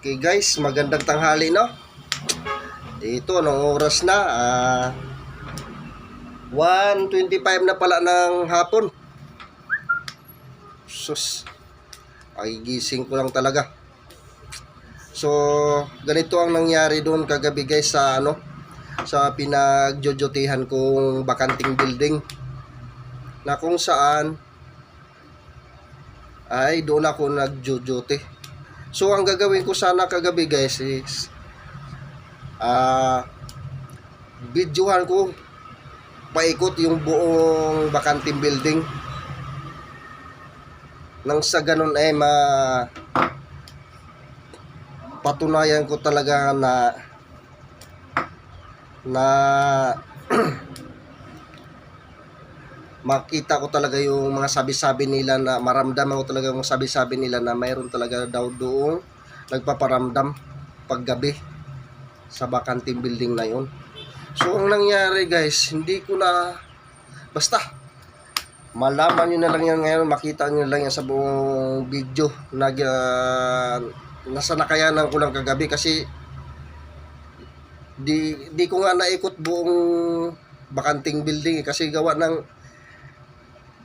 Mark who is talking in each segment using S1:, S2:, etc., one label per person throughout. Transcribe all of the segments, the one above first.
S1: Okay guys, magandang tanghali no. Ito, anong oras na? Ah, 1.25 na pala ng hapon. Sus, ay gising ko lang talaga. So, ganito ang nangyari doon kagabi guys sa ano, sa pinagjojotihan kong bakanting building na kung saan ay doon ako nagjojote. So ang gagawin ko sana kagabi guys is ah videohan ko paikot yung buong bakanting building. Nang sa ganun ay ma patunayan ko talaga na na makita ko talaga yung mga sabi-sabi nila na maramdaman ko talaga yung sabi-sabi nila na mayroon talaga daw doong nagpaparamdam paggabi sa bakanting building na yun. So, ang nangyari guys, hindi ko na, basta, malaman nyo na lang yan ngayon, makita nyo lang yan sa buong video. Nag, ah, nasa nakayanan ko lang kagabi kasi di, di ko nga naikot buong bakanting building eh, kasi gawa ng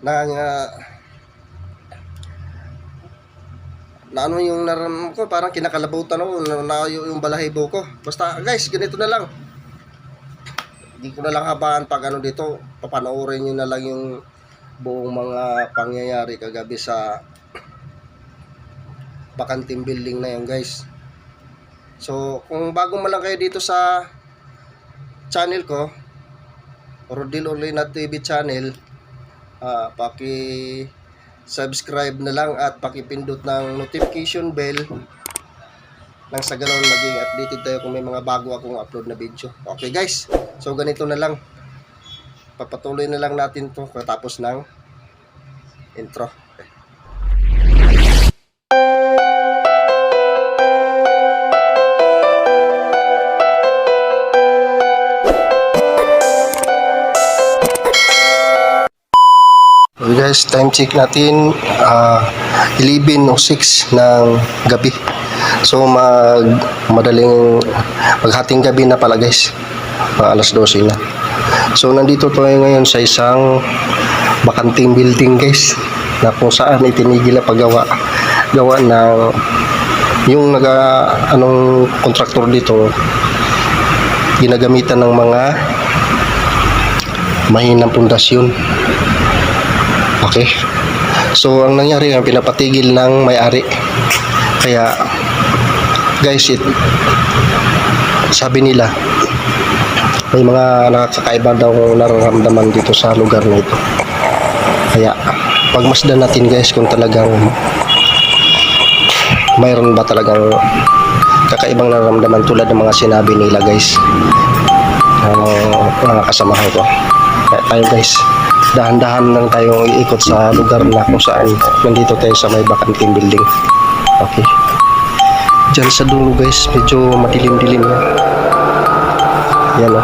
S1: ng ah, na ano yung naram ko parang kinakalabutan ako na, na yung balahibo ko. Basta guys ganito na lang. Hindi ko na lang habaan pag ano dito papanoorin nyo na lang yung buong mga pangyayari kagabi sa bakanting building na yun guys. So kung bago mo lang kayo dito sa channel ko Rodil Olina TV channel ah paki subscribe na lang at pakipindot ng notification bell nang sa ganun maging updated tayo kung may mga bago akong upload na video. Okay guys, so ganito na lang. Papatuloy na lang natin to katapos ng intro. Okay. Guys, time check natin ah 11.06 ng gabi. So mag madaling maghating gabi na pala guys. Mga alas 12 na. So nandito tayo ngayon sa isang bakanting building guys na kung saan itinigil na paggawa gawa ng yung naga anong kontraktor dito ginagamitan ng mga mahinang pundasyon Okay. So, ang nangyari, ang pinapatigil ng may-ari. Kaya, guys, it, sabi nila, may mga nakakaiba daw nararamdaman dito sa lugar na ito. Kaya, pagmasdan natin guys kung talagang mayroon ba talagang kakaibang nararamdaman tulad ng mga sinabi nila guys ng mga kasamahan ko. Kaya tayo guys, dahan-dahan lang tayong iikot sa lugar na kung saan nandito tayo sa may bakanting building. Okay. Diyan sa dulo guys, medyo madilim-dilim na. Yan o.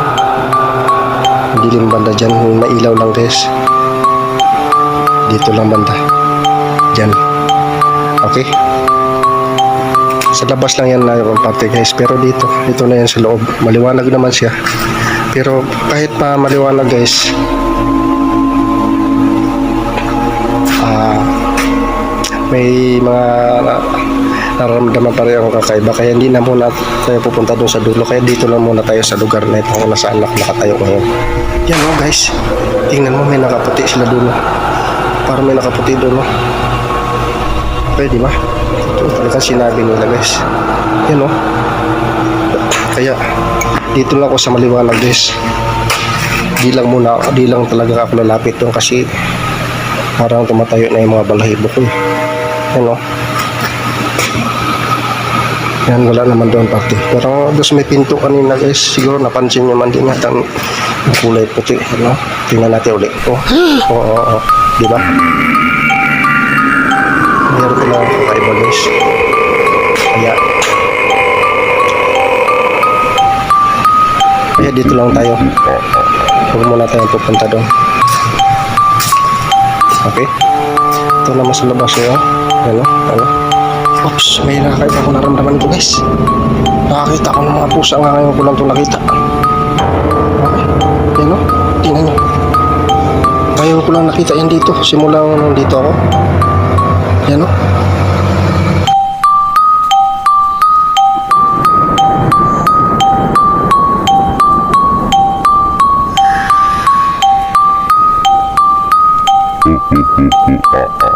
S1: Dilim banda dyan, may ilaw lang guys. Dito lang banda. Diyan. Okay. Sa labas lang yan na yung parte guys, pero dito, dito na yan sa loob. Maliwanag naman siya. Pero kahit pa maliwanag guys, may mga na- nararamdaman pa rin ako kakaiba. Kaya hindi na muna tayo pupunta doon sa dulo. Kaya dito lang muna tayo sa lugar na ito. Kung nasaan na nakatayo ngayon. Yan o guys. Tingnan mo may nakaputi sila dulo parang may nakaputi doon no pwede ba? Ito talaga sinabi nila guys. Yan o kaya dito lang ako sa maliwanag guys. Di lang muna di lang talaga ako lalapit doon kasi parang tumatayo na yung mga balahibo ko eh. Yan o. Yan, wala naman doon pati. Pero doon sa may pinto kanina guys, siguro napansin nyo man din yata ang kulay puti. Ano? Tingnan natin ulit. Oh. Oo, oo, oo. Di ba? Meron ko lang kakaiba guys. Kaya, kaya dito lang tayo. Huwag muna tayong pupunta doon. Okay? Dito naman sa labas yun. Ano? Ano? Oops, may nakakita ko naramdaman ko guys. Nakakita ko ng mga pusa nga ngayon ko lang ito nakita. Okay. Yan. Oh. Tingnan nyo. Ngayon ko lang nakita yan dito. Simula nandito ako. Yan o. Uh-uh.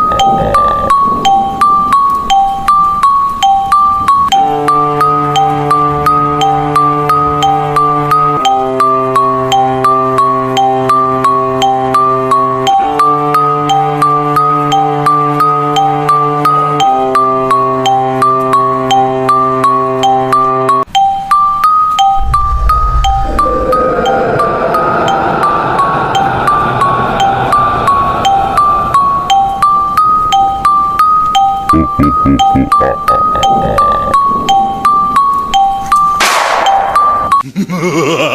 S1: Ha